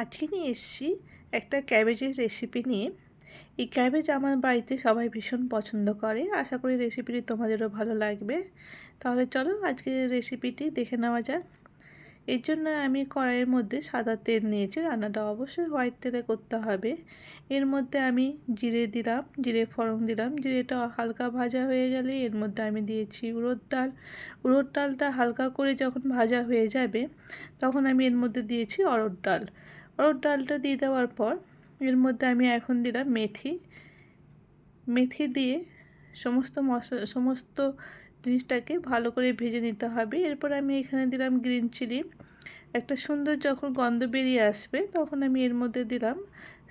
আজকে নিয়ে এসেছি একটা ক্যাবেজের রেসিপি নিয়ে। এই ক্যাবেজ আমার বাড়িতে সবাই ভীষণ পছন্দ করে। আশা করি রেসিপিটি তোমাদেরও ভালো লাগবে। তাহলে চলো আজকে রেসিপিটি দেখে নেওয়া যাক। এর জন্য আমি কড়াইয়ের মধ্যে সাদা তেল নিয়েছি। রান্নাটা অবশ্যই হোয়াইট তেলে করতে হবে। এর মধ্যে আমি জিরে দিলাম, জিরে ফোড়ন দিলাম। জিরেটা হালকা ভাজা হয়ে গেলে এর মধ্যে আমি দিয়েছি উড়োর ডাল। উড়োর ডালটা হালকা করে যখন ভাজা হয়ে যাবে, তখন আমি এর মধ্যে দিয়েছি অরড় ডাল। অরড় ডালটা দিয়ে দেওয়ার পর এর মধ্যে আমি এখন দিলাম মেথি। মেথি দিয়ে সমস্ত মশলা, সমস্ত জিনিসটাকে ভালো করে ভেজে নিতে হবে। এরপর আমি এখানে দিলাম গ্রিন চিলি। একটা সুন্দর যখন গন্ধ বেরিয়ে আসবে, তখন আমি এর মধ্যে দিলাম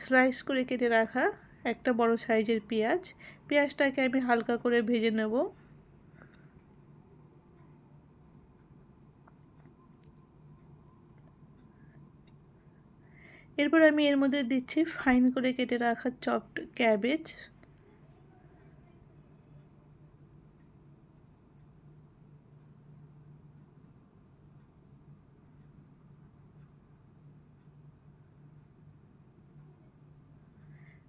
স্লাইস করে কেটে রাখা একটা বড় সাইজের পেঁয়াজ। পেঁয়াজটাকে আমি হালকা করে ভেজে নেব। এরপর আমি এর মধ্যে দিচ্ছি ফাইন করে কেটে রাখা চপড ক্যাবেজ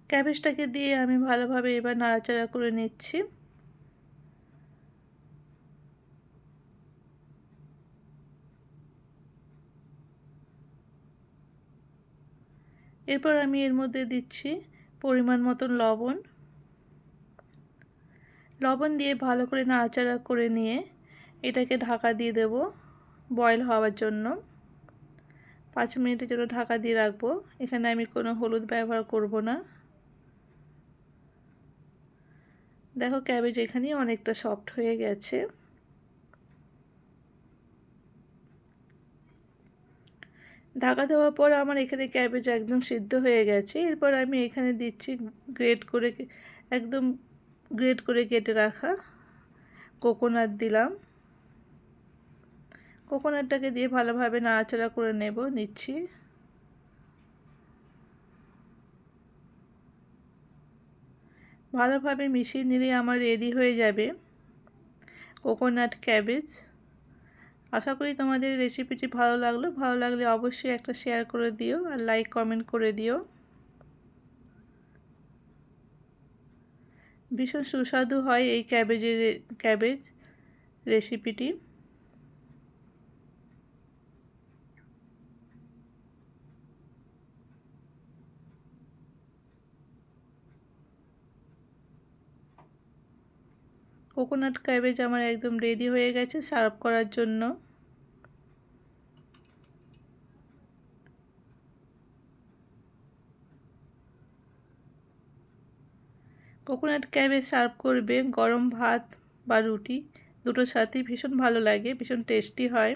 ক্যাবেজটাকে দিয়ে আমি ভালোভাবে এবার নাড়াচাড়া করে নিচ্ছি। এরপর আমি এর মধ্যে দিচ্ছি পরিমাণ মতন লবণ। লবণ দিয়ে ভালো করে নাড়াচাড়া করে নিয়ে এটাকে ঢাকা দিয়ে দেব বয়েল হওয়ার জন্য। পাঁচ মিনিটের জন্য ঢাকা দিয়ে রাখব। এখানে আমি কোনো হলুদ ব্যবহার করব না। দেখো ক্যাবেজ এখানে অনেকটা সফট হয়ে গেছে। ঢাকা দেওয়ার পর আমার এখানে ক্যাবেজ একদম সিদ্ধ হয়ে গেছে। এরপর আমি এখানে দিচ্ছি গ্রেট করে একদম গ্রেট করে কেটে রাখা কোকোনাট দিলাম। কোকোনাটটাকে দিয়ে ভালোভাবে নাড়াচাড়া করে নেব, নিচ্ছি। ভালোভাবে মিশিয়ে নিলে আমার রেডি হয়ে যাবে কোকোনাট ক্যাবেজ আশা করি তোমাদের রেসিপিটি ভালো লাগল। ভালো লাগলে অবশ্যই একটা শেয়ার করে দিও আর লাইক কমেন্ট করে দিও। ভীষণ সুস্বাদু হয় এই ক্যাবেজের ক্যাবেজ রেসিপিটি কোকোনাট ক্যাবেজ আমার একদম রেডি হয়ে গেছে সার্ভ করার জন্য। কোকোনাট ক্যাবেজ সার্ভ করবে গরম ভাত বা রুটি, দুটোর সাথেই ভীষণ ভালো লাগে, ভীষণ টেস্টি হয়।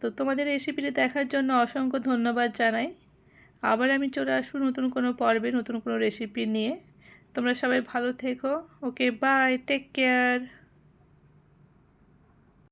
তো তোমাদের রেসিপিটি দেখার জন্য অসংখ্য ধন্যবাদ জানাই। আবার আমি চলে আসব নতুন কোনো পর্বে, নতুন কোনো রেসিপি নিয়ে। তোমরা সবাই ভালো থেকো। Okay bye take care